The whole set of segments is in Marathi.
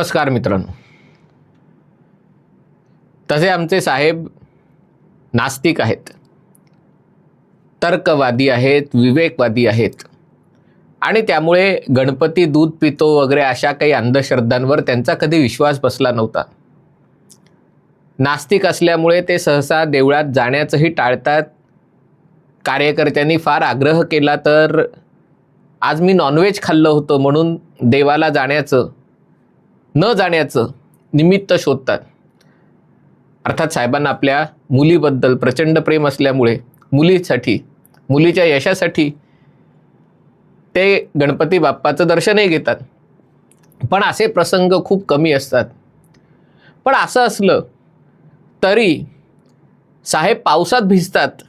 नमस्कार मित्रांनो. तसे आमचे साहेब नास्तिक आहेत. तर्कवादी आहेत विवेकवादी आहेत. आणि त्यामुळे गणपती दूध पितो वगैरे अशा काही अंधश्रद्धांवर त्यांचा कधी विश्वास बसला नव्हता. नास्तिक असल्यामुळे ते सहसा देवळात जाण्याचंही टाळतात. कार्यकर्त्यांनी फार आग्रह केला तर आज मी नॉनव्हेज खाल्लं होतं म्हणून देवाला जाण्याचं न जाण्याचं निमित्त शोधतात. अर्थात साहेबांना आपल्या मुलीबद्दल प्रचंड प्रेम असल्यामुळे मुलीसाठी मुलीच्या यशासाठी ते गणपती बाप्पाचं दर्शनही घेतात. पण असे प्रसंग खूप कमी असतात. पण असं असलं तरी साहेब पावसात भिजतात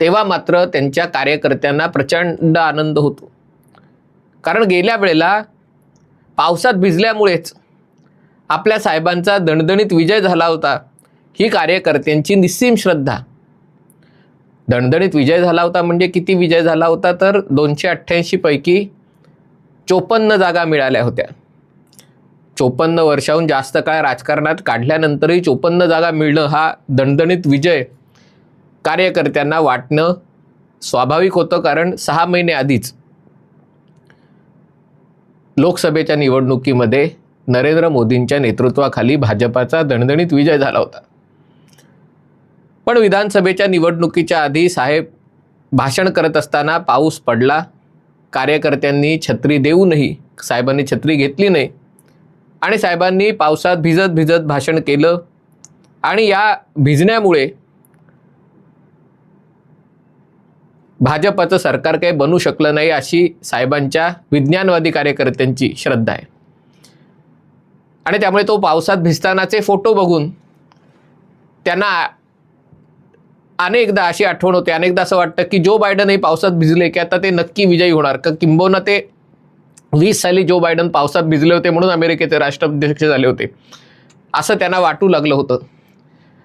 तेव्हा मात्र त्यांच्या कार्यकर्त्यांना प्रचंड आनंद होतो. कारण गेल्या वेळेला पावसात भिजल्यामुळेच आपल्या साहेबांचा दणदणीत विजय झाला होता. ही कार्यकर्त्यांची निस्सीम श्रद्धा. दणदणीत विजय झाला होता म्हणजे किती विजय झाला होता तर दोनशे अठ्ठ्याऐंशीपैकी चोपन्न जागा मिळाल्या होत्या. चोपन्न वर्षाहून जास्त काळ राजकारणात काढल्यानंतरही चोपन्न जागा मिळणं हा दणदणीत विजय कार्यकर्त्यांना वाटणं स्वाभाविक होतं कारण सहा महिने आधीच लोकसभेच्या निवडणुकीमध्ये नरेंद्र मोदींच्या नेतृत्वाखाली भाजपाचा दणदणीत विजय झाला होता. पण विधानसभेच्या निवडणुकीच्या आधी साहेब भाषण करत असताना पाऊस पडला. कार्यकर्त्यांनी छत्री देऊनही साहेबांनी छत्री घेतली नाही. आणि साहेबांनी पावसात भिजत भिजत भाषण केलं. आणि या भिजण्यामुळे भाजपाचं सरकार काही बनू शकलं नाही अशी साहेबांच्या विज्ञानवादी कार्यकर्त्यांची श्रद्धा आहे. आणि त्यामुळे तो पावसात भिजतानाचे फोटो बघून त्यांना अनेकदा अशी आठवण होते. अनेकदा असं वाटतं की जो बायडनही पावसात भिजले की आता ते नक्की विजयी होणार. का किंबहुना ते वीस साली जो बायडन पावसात भिजले होते म्हणून अमेरिकेचे राष्ट्राध्यक्ष झाले होते. असं त्यांना वाटू लागलं होतं.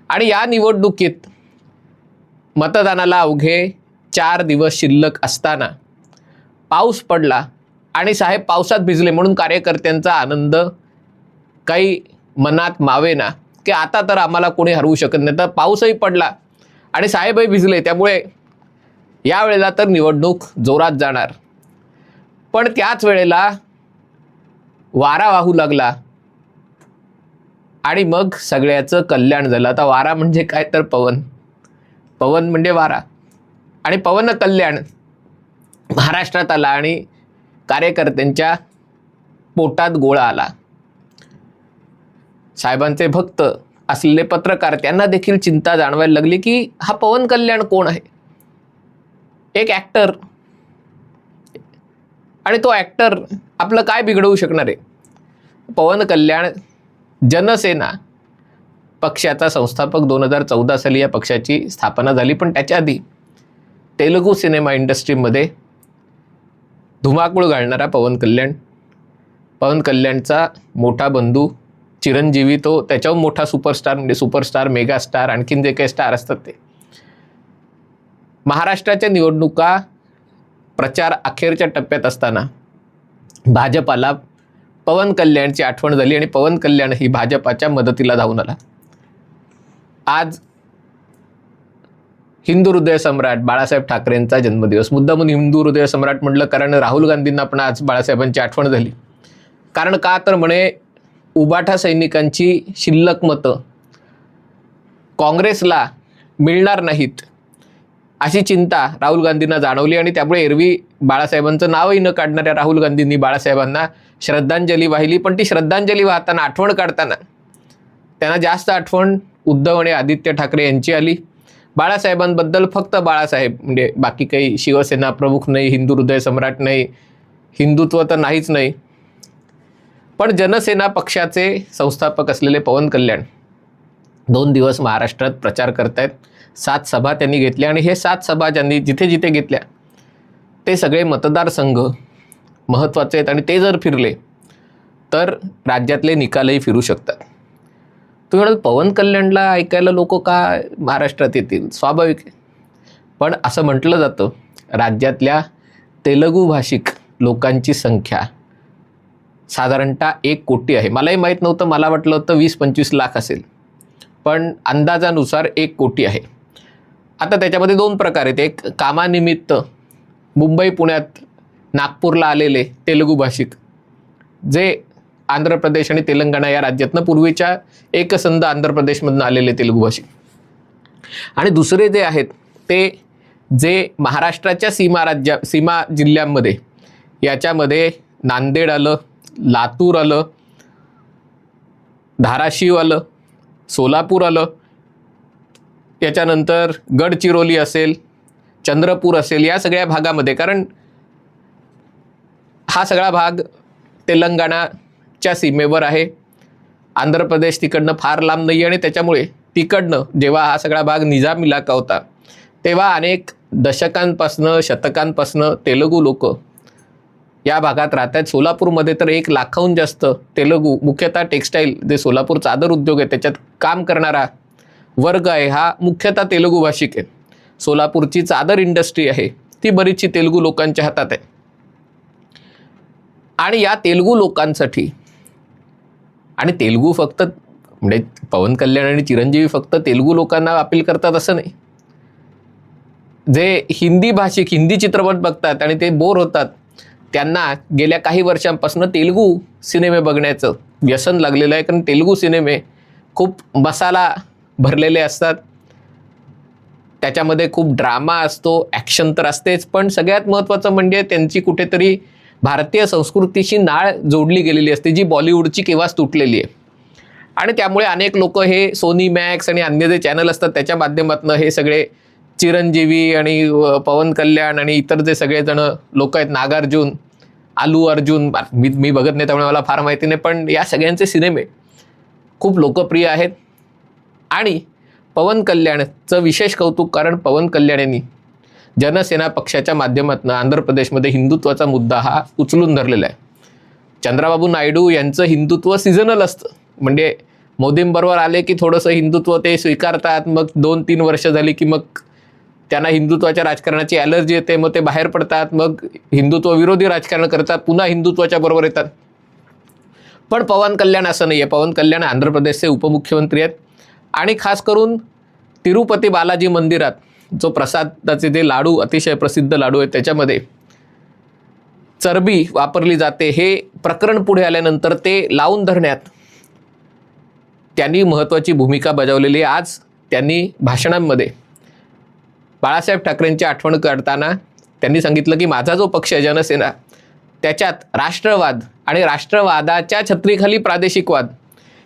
आणि या निवडणुकीत मतदानाला अवघे चार दिवस शिल्लक असताना पाऊस पडला आणि साहेब पावसात भिजले म्हणून कार्यकर्त्यांचा आनंद काही मनात मावेना की आता तर आम्हाला कोणी हरवू शकत नाही. तर पाऊसही पडला आणि साहेबही भिजले त्यामुळे यावेळेला तर निवडणूक जोरात जाणार. पण त्याच वेळेला वारा वाहू लागला आणि मग सगळ्याचं कल्याण झालं. आता वारा म्हणजे काय तर पवन. पवन म्हणजे वारा. आणि पवन कल्याण महाराष्ट्रात आला आणि कार्यकर्त्यांच्या पोटात गोळा आला. साहेबांचे भक्त असलेले पत्रकार त्यांना देखील चिंता जाणवायला लागली की हा पवन कल्याण कोण आहे? एक ॲक्टर आणि तो ॲक्टर आपलं काय बिघडवू शकणार आहे? पवन कल्याण जनसेना पक्षाचा संस्थापक दोन हजार चौदा साली या पक्षाची स्थापना झाली. पण त्याच्या आधी तेलुगू सिनेमा इंडस्ट्रीमध्ये धुमाकूळ घालणारा पवन कल्याण पवन कल्याणचा मोठा बंधू चिरंजीवी तो त्याच्याहून मोठा सुपरस्टार म्हणजे सुपरस्टार मेगास्टार आणखीन जे काही स्टार असतात ते. महाराष्ट्राच्या निवडणुका प्रचार अखेरच्या टप्प्यात असताना भाजपाला पवन कल्याणची आठवण झाली आणि पवन कल्याण ही भाजपाच्या मदतीला धावून आला. आज हिंदू हृदय सम्राट बाळासाहेब ठाकरेंचा जन्मदिवस. मुद्दा म्हणून हिंदू हृदय सम्राट म्हटलं कारण राहुल गांधींना पण आज बाळासाहेबांची आठवण झाली. कारण का तर म्हणे उबाठा सैनिकांची शिल्लक मतं. काँग्रेसला मिळणार नाहीत अशी चिंता राहुल गांधींना जाणवली आणि त्यामुळे एरवी बाळासाहेबांचं नावही न काढणाऱ्या राहुल गांधींनी बाळासाहेबांना श्रद्धांजली वाहिली. पण ती श्रद्धांजली वाहताना आठवण काढताना त्यांना जास्त आठवण उद्धव आणि आदित्य ठाकरे यांची आली. बाळासाहेबांबद्दल फक्त बाळासाहेब म्हणजे बाकी काही शिवसेना प्रमुख नाही हिंदू हृदय सम्राट नाही हिंदुत्व तर नाहीच नाही. पण जनसेना पक्षाचे संस्थापक असलेले पवन कल्याण दोन दिवस महाराष्ट्रात प्रचार करतायत. सात सभा त्यांनी घेतल्या आणि हे सात सभा ज्यांनी जिथे जिथे घेतल्या ते सगळे मतदारसंघ महत्त्वाचे आहेत आणि ते जर फिरले तर राज्यातले निकालही फिरू शकतात. तुम्ही म्हणाल पवन कल्याणला ऐकायला लोक का महाराष्ट्रात येतील? स्वाभाविक आहे. पण असं म्हटलं जातं राज्यातल्या तेलगू भाषिक लोकांची संख्या साधारणतः एक कोटी आहे. मलाही माहीत नव्हतं मला वाटलं होतं वीस पंचवीस लाख असेल. पण अंदाजानुसार एक कोटी आहे. आता त्याच्यामध्ये दोन प्रकार आहेत. एक कामानिमित्त मुंबई पुण्यात नागपूरला आलेले तेलुगू भाषिक जे आंध्र प्रदेश आणि तेलंगणा या राज्यातनं पूर्वीच्या एकसंध आंध्र प्रदेशमधनं आलेले तेलुगू भाषिक. आणि दुसरे जे आहेत ते जे महाराष्ट्राच्या सीमा राज्या सीमा जिल्ह्यांमध्ये याच्यामध्ये नांदेड आलं लातूर आलं धाराशिव आलं सोलापूर आलं त्याच्यानंतर गडचिरोली असेल चंद्रपूर असेल या सगळ्या भागामध्ये. कारण हा सगळा भाग तेलंगणाच्या सीमेवर आहे. आंध्र प्रदेश तिकडनं फार लांब नाही आणि त्याच्यामुळे तिकडनं जेव्हा हा सगळा भाग निजाम इलाका होता तेव्हा अनेक दशकांपासनं शतकांपासनं तेलुगू लोक या भागात राहतात सोलापूरमध्ये तर एक लाखाहून जास्त तेलुगू मुख्यतः टेक्स्टाईल जे सोलापूर चादर उद्योग आहे त्याच्यात काम करणारा वर्ग आहे हा मुख्यतः तेलुगू भाषिक आहे. सोलापूरची चादर इंडस्ट्री आहे ती बरीचशी तेलुगू लोकांच्या हातात आहे. आणि या तेलुगू लोकांसाठी आणि तेलुगू फक्त म्हणजे पवन कल्याण आणि चिरंजीवी फक्त तेलुगू लोकांना अपील करतात असं नाही. जे हिंदी भाषिक हिंदी चित्रपट बघतात आणि ते बोर होतात त्यांना गेल्या काही वर्षांपासून तेलुगू सिनेमे बघण्याचं व्यसन लागलेलं आहे. कारण तेलुगू सिनेमे खूप मसाला भरलेले असतात. त्याच्यामध्ये खूप ड्रामा असतो ॲक्शन तर असतेच पण सगळ्यात महत्त्वाचं म्हणजे त्यांची कुठेतरी भारतीय संस्कृतीशी नाळ जोडली गेलेली असते जी बॉलिवूडची केव्हाच तुटलेली आहे. आणि त्यामुळे अनेक लोक हे सोनी मॅक्स आणि अन्य जे चॅनल असतात त्याच्या माध्यमातून हे सगळे चिरंजीवी आणि पवन कल्याण आणि इतर जे सगळेजण लोक आहेत नागार्जुन आलू अर्जुन मी मी बघत नाही त्यामुळे मला फार माहिती नाही पण या सगळ्यांचे सिनेमे खूप लोकप्रिय आहेत. आणि पवन कल्याणचं विशेष कौतुक कारण पवन कल्याण यांनी जनसेना पक्षाच्या माध्यमातून आंध्र प्रदेशमध्ये हिंदुत्वाचा मुद्दा हा उचलून धरलेला आहे. चंद्राबाबू नायडू यांचं हिंदुत्व सीझनल असतं. म्हणजे मोदींबरोबर आले की थोडंसं हिंदुत्व ते स्वीकारतात मग दोन तीन वर्ष झाली की मग त्यांना हिंदुत्वाच्या राजकारणाची ॲलर्जी येते मग ते बाहेर पडतात मग हिंदुत्व विरोधी राजकारण करतात पुन्हा हिंदुत्वाच्या बरोबर येतात. पण पवन कल्याण असं नाही आहे पवन कल्याण आंध्र प्रदेशचे उपमुख्यमंत्री आहेत. आणि खास करून तिरुपती बालाजी मंदिरात जो प्रसादाचे जे लाडू अतिशय प्रसिद्ध लाडू आहेत त्याच्यामध्ये चरबी वापरली जाते. हे प्रकरण पुढे आल्यानंतर ते लावून धरण्यात त्यांनी महत्त्वाची भूमिका बजावलेली आहे. आज त्यांनी भाषणांमध्ये बाळासाहेब ठाकरेंची आठवण करताना त्यांनी सांगितलं की माझा जो पक्ष आहे जनसेना त्याच्यात राष्ट्रवाद आणि राष्ट्रवादाच्या छत्रीखाली प्रादेशिकवाद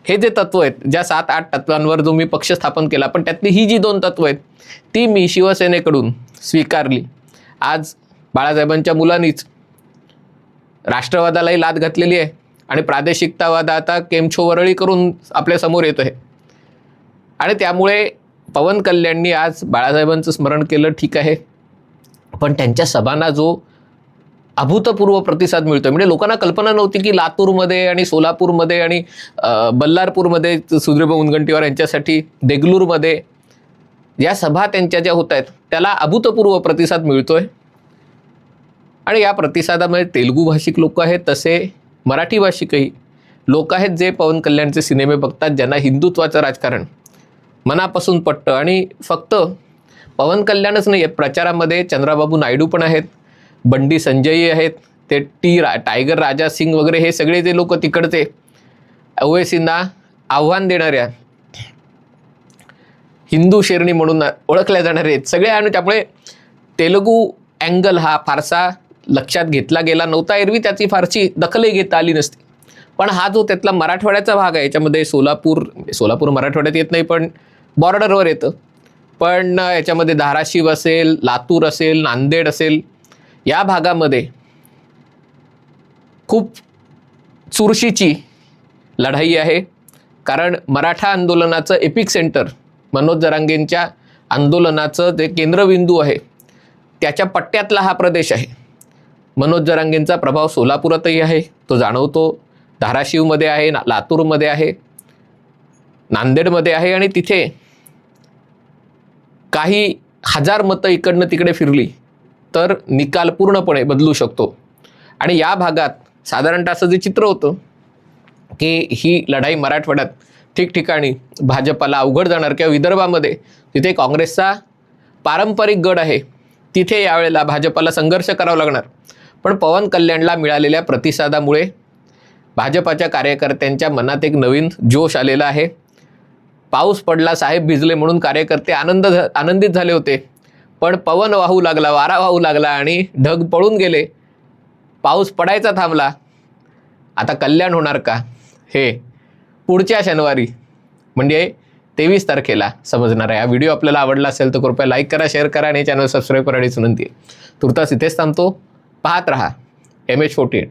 हे जे तत्व आहेत ज्या सात आठ तत्वांवर जो मी पक्ष स्थापन केला पण त्यातली ही जी दोन तत्व आहेत ती मी शिवसेनेकडून स्वीकारली. आज बाळासाहेबांच्या मुलांनीच राष्ट्रवादालाही लाद घातलेली आहे आणि प्रादेशिकतावाद आता केमछो वरळी करून आपल्यासमोर येत येतो आहे आणि त्यामुळे पवन कल्याणनी आज बाळासाहेबांचं स्मरण केलं ठीक आहे. पण त्यांच्या सभांना जो अभूतपूर्व प्रतिसाद मिळतो म्हणजे लोकांना कल्पना नव्हती की लातूरमध्ये आणि सोलापूरमध्ये आणि बल्लारपूरमध्ये सुधीरभाऊ मुनगंटीवार यांच्यासाठी देगलूरमध्ये या सभा त्यांच्या ज्या होत आहेत त्याला अभूतपूर्व प्रतिसाद मिळतोय. आणि या प्रतिसादामध्ये तेलुगू भाषिक लोक आहेत तसे मराठी भाषिकही लोक आहेत जे पवन कल्याणचे सिनेमे बघतात ज्यांना हिंदुत्वाचं राजकारण. मनापासून पटतं. आणि फक्त पवन कल्याणच नाही आहे प्रचारामध्ये चंद्राबाबू नायडू पण आहेत बंडी संजयही आहेत ते टी रा टायगर राजा सिंग वगैरे हे सगळे जे लोक तिकडचे ओवेसींना आव्हान देणाऱ्या हिंदू शेरणी म्हणून ओळखल्या जाणारे आहेत सगळे. आणि त्यामुळे तेलुगू अँगल हा फारसा लक्षात घेतला गेला नव्हता. एरवी त्याची फारशी दखलही घेता आली नसती. पण हा जो त्यातला मराठवाड्याचा भाग आहे याच्यामध्ये सोलापूर सोलापूर मराठवाड्यात येत नाही पण बॉर्डरवर येतं. पण याच्यामध्ये धाराशिव असेल लातूर असेल नांदेड असेल या भागामध्ये खूप चुरशीची लढाई आहे. कारण मराठा आंदोलनाचं एपिक सेंटर मनोज जरांगेंच्या आंदोलनाचं जे केंद्रबिंदू आहे त्याच्या पट्ट्यातला हा प्रदेश आहे. मनोज जरांगेंचा प्रभाव सोलापुरातही आहे तो जाणवतो. धाराशिवमध्ये आहे ना लातूरमध्ये आहे नांदेडमध्ये आहे आणि तिथे काही हजार मतं इकडनं तिकडे फिरली तर निकाल पूर्णपणे बदलू शकतो. आणि या भागात साधारणतः असं जे चित्र होतं की ही लढाई मराठवाड्यात ठिकठिकाणी भाजपाला अवघड जाणार किंवा विदर्भामध्ये तिथे काँग्रेसचा पारंपरिक गड आहे तिथे यावेळेला भाजपाला संघर्ष करावा लागणार. पण पवन कल्याणला मिळालेल्या प्रतिसादामुळे भाजपाच्या कार्यकर्त्यांच्या मनात एक नवीन जोश आलेला आहे. पाऊस पडला साहेब भिजले म्हणून कार्यकर्ते आनंद झ- आनंदित झाले होते. पण पवन वाहू लागला वारा वाहू लागला आणि ढग पळून गेले. पाऊस पडायचा थांबला. आता कल्याण होणार का? हे पुढच्या शनिवारी म्हणजे तेवीस तारखेला समजणार आहे. हा व्हिडिओ आपल्याला आवडला असेल तर कृपया लाईक करा शेअर करा आणि चॅनल सबस्क्राईब करायची विनंती आहे तुर्तास इथेच थांबतो. पाहत रहा. M H forty eight